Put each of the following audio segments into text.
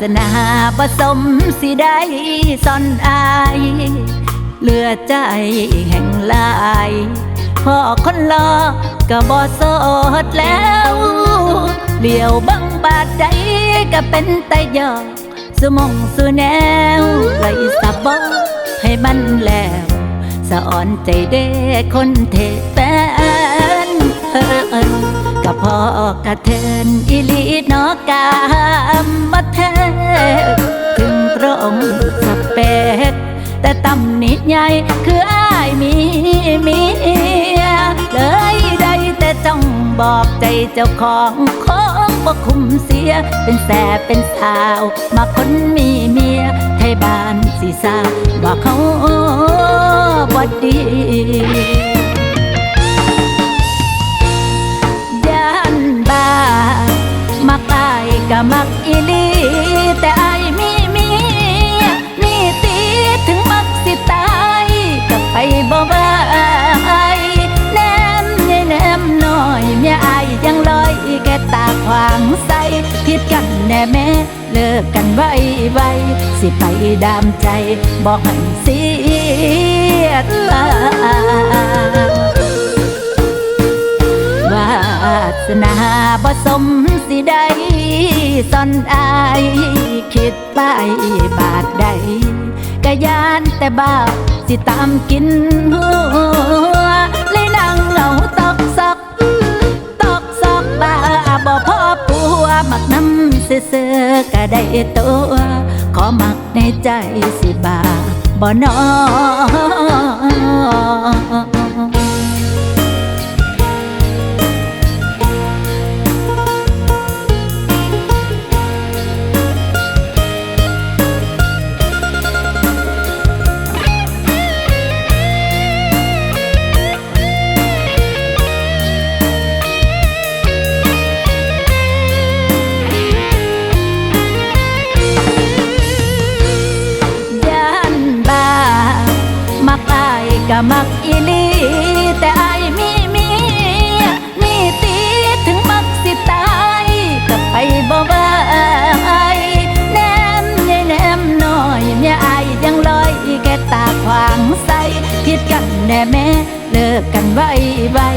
สนาผสมสิได้ซ่อนอายเลือใจแห่งลายพ่อคนรอก็บ่โสดแล้วเลี้ยวบังบาดใดก็เป็นตายอกสมองสุแนวไรสับบอให้มันแล้วสะอ่อนใจเด้คนเทแฟนเออกับพ่อกระเทินอิลีนอกามมาแท งตรงสเปกแต่ตำหนิใหญ่คืออ้ายมีเมียเลยได้แต่จ้องบอกใจเจ้าของของบ่คุมเสีย เป็นแสบเป็นสาว มาคนมีเมียไทยบ้านสีสาวว่าเขาบ่ดี แม่เลิกกันไว้ไว้สิไปดามใจ บอกให้เสียดลาวาสนาบ่สมสิได้ซ่อนอายคิดไปบาทใดกะยานแต่บ้าสิตามกินหัว เสือๆก็ได้ตัว ขอมักในใจสิบาบ่นอ อก็มักอีลีแต่ไอมีเมียมีตีถึงมักสิตายก็ไปบ่ว่าแนมใหญ่แนมน้อยเมียไอยังลอยแค่ตาขวางใสผิดกันแน่แม่เลิกกันไว้ไว้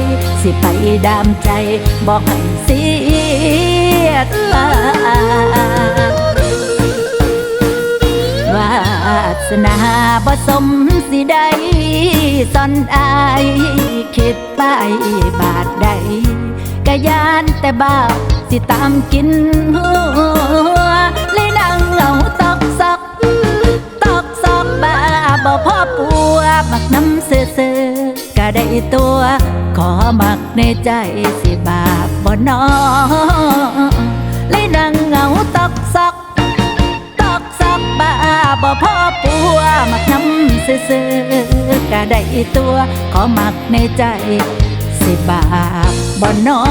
สิไปดามใจบอกให้เสียดลาวาสนาบ่สมสิได้ ซ่อนอายคิดไปบาทใดกะยานแต่บ้าสิตามกินหัวเลยนั่งเหงาตอกซอกตอกซอกบ้าบ่พ่อปัวมักน้ำเสือเสือก็ได้ตัว ขอมักในใจสิบาปบ่นอเลยนั่งเหงาตอกซอก บ้าบ่พ่อปัวมักน้ำซื่อๆก็ได้ตัว ขอมักในใจ สิบาปบ่นอ